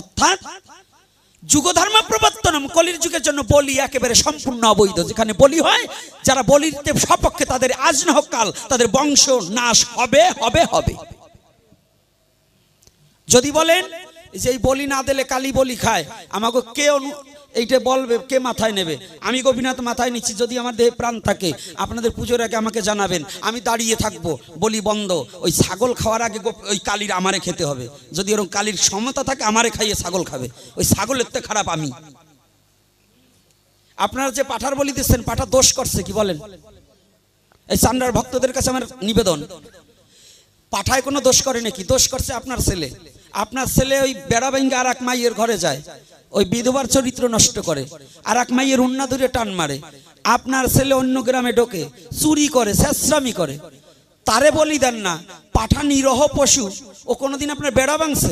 অর্থাৎ যুগধর্ম প্রবর্তনম কলির যুগের জন্য বলি একেবারে সম্পূর্ণ অবৈধ। যেখানে বলি হয়, যারা বলিতে সপক্ষে তাদের আজ না কাল তাদের বংশ নাশ হবে হবে হবে। যদি বলেন যে এই বলি না দিলে কালী বলি খায় আমাকে কে এইটা বলবে, কে মাথায় নেবে? আমি গোপীনাথ মাথায় নিচ্ছি, যদি আমার দেহে প্রাণ থাকে, আপনাদের পুজোর আগে আমাকে জানাবেন, আমি দাঁড়িয়ে থাকব, বলি বন্ধ, ওই ছাগল খাওয়ার আগে ওই কালির আমারে খেতে হবে। যদি ওরকম কালির সমতা থাকে, আমারে খাইয়ে ছাগল খাবে। ওই ছাগলের তো খারাপ আমি। আপনারা যে পাঠার বলি দিচ্ছেন, পাঠা দোষ করছে, কি বলেন? এই চান্ডার ভক্তদের কাছে আমার নিবেদন। পাঠায় কোনো দোষ করে নাকি? দোষ করছে আপনার ছেলে। আপনার ছেলে ওই বেড়া ভেঙ্গে আর এক মাইয়ের ঘরে যায়। ওই বিধবার চরিত্র নষ্ট করে। আর এক মাইয়ের উন্না ধরে টান মারে। আপনার ছেলে অন্য গ্রামে ঢোকে, চুরি করে, শেষরামি করে। তারে বলি দেন না পাঠা নিরহ পশু। ও কোনোদিন আপনার বেড়া ভাঙছে?